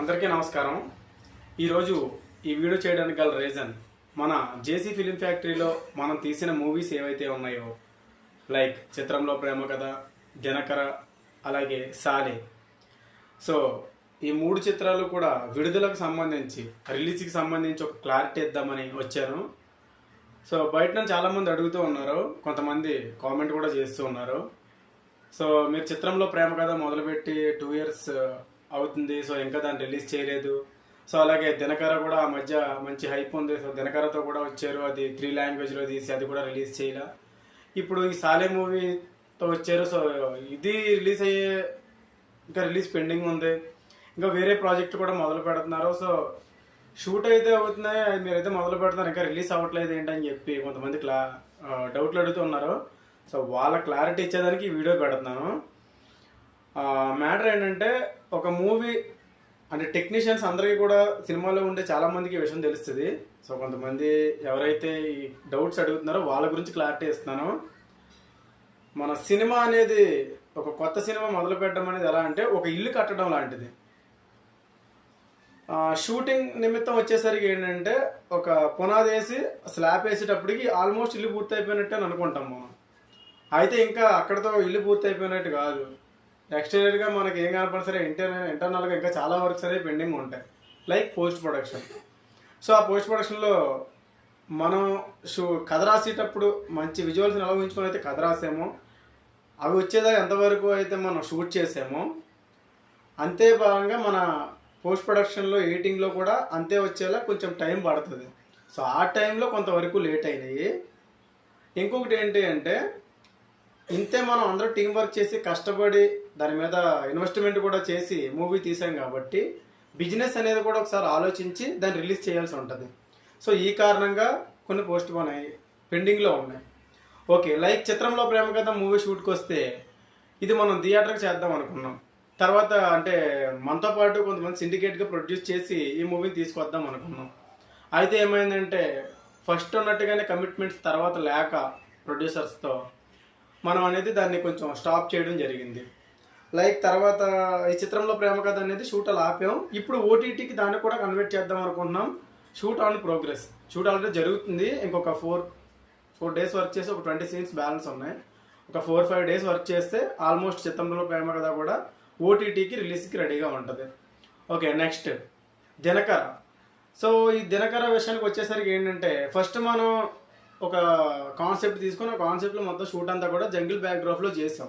అందరికీ నమస్కారం. ఈరోజు ఈ వీడియో చేయడానికి గల రీజన్ మన జేసీ ఫిలిం ఫ్యాక్టరీలో మనం తీసిన మూవీస్ ఏవైతే ఉన్నాయో లైక్ చిత్రంలో ప్రేమ కథ దినకర అలాగే సాలే. సో ఈ మూడు చిత్రాలు కూడా విడుదలకు సంబంధించి రిలీజ్కి సంబంధించి ఒక క్లారిటీ ఇద్దామని వచ్చాను. సో బయట నుంచి చాలామంది అడుగుతూ ఉన్నారు. కొంతమంది కామెంట్ కూడా చేస్తూ ఉన్నారు. సో మీరు చిత్రంలో ప్రేమ కథ మొదలుపెట్టి టూ ఇయర్స్ అవుతుంది. సో ఇంకా దాన్ని రిలీజ్ చేయలేదు. సో అలాగే దినకర కూడా ఆ మధ్య మంచి హైప్ ఉంది. సో దినకరతో కూడా వచ్చారు. అది త్రీ లాంగ్వేజ్లో తీసి అది కూడా రిలీజ్ చేయలే. ఇప్పుడు ఈ సాలే మూవీతో వచ్చారు. సో ఇది రిలీజ్ అయ్యే ఇంకా రిలీజ్ పెండింగ్ ఉంది. ఇంకా వేరే ప్రాజెక్ట్ కూడా మొదలు పెడుతున్నారు. సో షూట్ అయితే అవుతున్నాయి. అది మీరైతే మొదలు పెడుతున్నారు ఇంకా రిలీజ్ అవ్వట్లేదు ఏంటని చెప్పి కొంతమంది క్లా డౌట్లు అడుగుతున్నారు సో వాళ్ళ క్లారిటీ ఇచ్చేదానికి ఈ వీడియో పెడుతున్నాను. మ్యాటర్ ఏంటంటే ఒక మూవీ అంటే టెక్నీషియన్స్ అందరికీ కూడా సినిమాలో ఉండే చాలా మందికి విషయం తెలుస్తుంది. సో కొంతమంది ఎవరైతే ఈ డౌట్స్ అడుగుతున్నారో వాళ్ళ గురించి క్లారిటీ ఇస్తున్నాను. మన సినిమా అనేది ఒక కొత్త సినిమా మొదలు పెట్టడం అనేది ఎలా అంటే ఒక ఇల్లు కట్టడం లాంటిది. షూటింగ్ నిమిత్తం వచ్చేసరికి ఏంటంటే ఒక పునాది వేసి స్లాబ్ వేసేటప్పటికి ఆల్మోస్ట్ ఇల్లు పూర్తి అయిపోయినట్టే అని అనుకుంటాం మనం. అయితే ఇంకా అక్కడతో ఇల్లు పూర్తి అయిపోయినట్టు కాదు. ఎక్స్టీరియర్గా మనకి ఏం కనపడి సరే ఇంటర్నల్ ఇంటర్నల్గా ఇంకా చాలా వరకు సరే పెండింగ్ ఉంటాయి. లైక్ పోస్ట్ ప్రొడక్షన్ సో ఆ పోస్ట్ ప్రొడక్షన్లో మనం షూ కథ రాసేటప్పుడు మంచి విజువల్స్ ఎలా అయితే కథ రాసామో అవి వచ్చేదాకా ఎంతవరకు అయితే మనం షూట్ చేసామో అంతే భాగంగా మన పోస్ట్ ప్రొడక్షన్లో ఎడిటింగ్లో కూడా అంతే వచ్చేలా కొంచెం టైం పడుతుంది. సో ఆ టైంలో కొంతవరకు లేట్ అయినాయి. ఇంకొకటి ఏంటి అంటే ఇంతే మనం అందరూ టీం వర్క్ చేసి కష్టపడి దాని మీద ఇన్వెస్ట్మెంట్ కూడా చేసి మూవీ తీసాం కాబట్టి బిజినెస్ అనేది కూడా ఒకసారి ఆలోచించి దాన్ని రిలీజ్ చేయాల్సి ఉంటుంది. సో ఈ కారణంగా కొన్ని పోస్ట్ పోన్ అయ్యి పెండింగ్లో ఉన్నాయి. ఓకే లైక్ చిత్రంలో ప్రేమ కథ మూవీ షూట్కి వస్తే ఇది మనం థియేటర్కి చేద్దాం అనుకున్నాం. తర్వాత అంటే మనతో పాటు కొంతమంది సిండికేట్గా ప్రొడ్యూస్ చేసి ఈ మూవీని తీసుకొద్దాం అనుకున్నాం. అయితే ఏమైందంటే ఫస్ట్ ఉన్నట్టుగానే కమిట్మెంట్స్ తర్వాత లేక ప్రొడ్యూసర్స్తో మనం అనేది దాన్ని కొంచెం స్టాప్ చేయడం జరిగింది. లైక్ తర్వాత ఈ చిత్రంలో ప్రేమ కథ అనేది షూట్ అలా ఆపాం. ఇప్పుడు ఓటీటీకి దాన్ని కూడా కన్వర్ట్ చేద్దాం అనుకుంటున్నాం. Shoot on progress shoot already జరుగుతుంది. ఇంకొక ఫోర్ ఫోర్ డేస్ వర్క్ చేసి ఒక ట్వంటీ సీన్స్ బ్యాలెన్స్ ఉన్నాయి. ఒక ఫోర్ ఫైవ్ డేస్ వర్క్ చేస్తే ఆల్మోస్ట్ చిత్రంలో ప్రేమ కథ కూడా ఓటీటీకి రిలీజ్కి రెడీగా ఉంటుంది. ఓకే నెక్స్ట్ దినకర. సో ఈ దినకర విషయానికి వచ్చేసరికి ఏంటంటే ఫస్ట్ మనం ఒక కాన్సెప్ట్ తీసుకొని ఆ కాన్సెప్ట్లో మొత్తం షూట్ అంతా కూడా జంగిల్ బ్యాక్డ్రాప్లో చేసాం.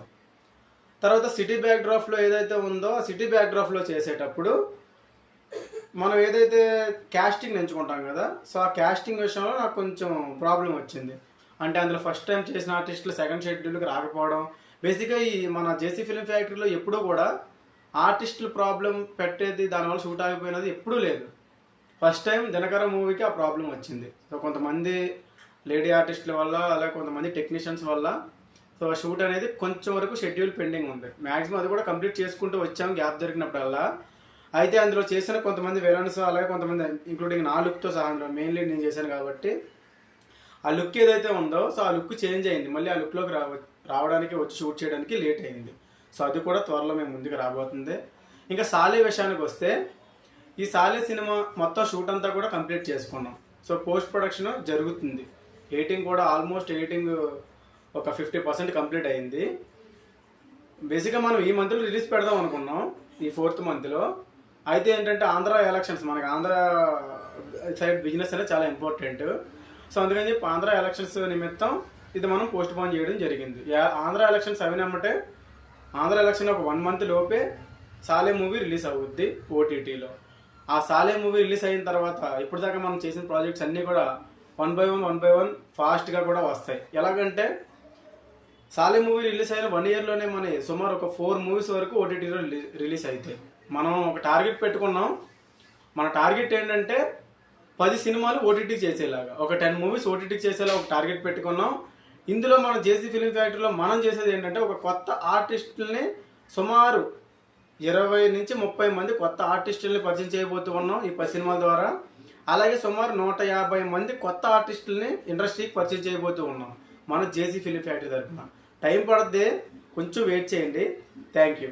తర్వాత సిటీ బ్యాక్డ్రాప్లో ఏదైతే ఉందో ఆ సిటీ బ్యాక్డ్రాప్లో చేసేటప్పుడు మనం ఏదైతే క్యాస్టింగ్ ఎంచుకుంటాం కదా సో ఆ క్యాస్టింగ్ విషయంలో నాకు కొంచెం ప్రాబ్లం వచ్చింది. అంటే అందులో ఫస్ట్ టైం చేసిన ఆర్టిస్టులు సెకండ్ షెడ్యూల్కి రాకపోవడం బేసిక్గా ఈ మన జేసీ ఫిల్మ్ ఫ్యాక్టరీలో ఎప్పుడూ కూడా ఆర్టిస్టులు ప్రాబ్లం పెట్టేది దానివల్ల షూట్ ఆగిపోయినది ఎప్పుడూ లేదు. ఫస్ట్ టైం దినకర మూవీకి ఆ ప్రాబ్లం వచ్చింది. సో కొంతమంది లేడీ ఆర్టిస్టుల వల్ల అలాగే కొంతమంది టెక్నీషియన్స్ వల్ల సో షూట్ అనేది కొంచెం వరకు షెడ్యూల్ పెండింగ్ ఉంది. మ్యాక్సిమం అది కూడా కంప్లీట్ చేసుకుంటూ వచ్చాం గ్యాప్ దొరికినప్పుడల్లా. అయితే అందులో చేసిన కొంతమంది విలన్స్ అలాగే కొంతమంది ఇంక్లూడింగ్ నా లుక్తో సహా అందులో మెయిన్లీ నేను చేశాను కాబట్టి ఆ లుక్ ఏదైతే ఉందో సో ఆ లుక్ చేంజ్ అయింది. మళ్ళీ ఆ లుక్లోకి రావ రావడానికి వచ్చి షూట్ చేయడానికి లేట్ అయింది. సో అది కూడా త్వరలో మేము ముందుకు రాబోతుంది. ఇంకా సాలే విషయానికి వస్తే ఈ సాలే సినిమా మొత్తం షూట్ అంతా కూడా కంప్లీట్ చేసుకున్నాం. సో పోస్ట్ ప్రొడక్షన్ జరుగుతుంది. ఎయిటింగ్ కూడా ఆల్మోస్ట్ ఎయిటింగ్ ఒక ఫిఫ్టీ పర్సెంట్ కంప్లీట్ అయింది. బేసిక్గా మనం ఈ మంత్లో రిలీజ్ పెడదాం అనుకున్నాం ఈ ఫోర్త్ మంత్లో అయితే ఏంటంటే ఆంధ్ర ఎలక్షన్స్ మనకి ఆంధ్ర సైడ్ బిజినెస్ అనేది చాలా ఇంపార్టెంట్ సో అందుకని చెప్పి ఆంధ్ర ఎలక్షన్స్ నిమిత్తం ఇది మనం పోస్ట్ పోన్ చేయడం జరిగింది. ఆంధ్ర ఎలక్షన్స్ అవినమ్మటే ఆంధ్ర ఎలక్షన్ ఒక వన్ మంత్ లోపే సాలే మూవీ రిలీజ్ అవుద్ది ఓటీటీలో ఆ సాలే మూవీ రిలీజ్ అయిన తర్వాత ఇప్పటిదాకా మనం చేసిన ప్రాజెక్ట్స్ అన్నీ కూడా one by one one by one ఫాస్ట్గా కూడా వస్తాయి. ఎలాగంటే సాలే మూవీ రిలీజ్ అయిన వన్ ఇయర్లోనే మన సుమారు ఒక ఫోర్ మూవీస్ వరకు ఓటీటీలో రిలీజ్ అవుతాయి మనం ఒక టార్గెట్ పెట్టుకున్నాం. మన టార్గెట్ ఏంటంటే పది సినిమాలు ఓటీటీ చేసేలాగా ఒక టెన్ మూవీస్ ఓటీటీ చేసేలా ఒక టార్గెట్ పెట్టుకున్నాం. ఇందులో మనం జేసీ ఫిలిం ఫ్యాక్టరీలో మనం చేసేది ఏంటంటే ఒక కొత్త ఆర్టిస్టుల్ని సుమారు ఇరవై నుంచి ముప్పై మంది కొత్త ఆర్టిస్టుల్ని పరిచయం చేయబోతూ ఉన్నాం ఈ పది సినిమాల ద్వారా. అలాగే సుమారు నూట యాభై మంది కొత్త ఆర్టిస్టుల్ని ఇండస్ట్రీకి పరిచయం చేయబోతూ ఉన్నాం. మన జేసీ ఫిలిం ఫ్యాక్టరీ తరఫున టైం పడద్దే కొంచెం వెయిట్ చేయండి. Thank you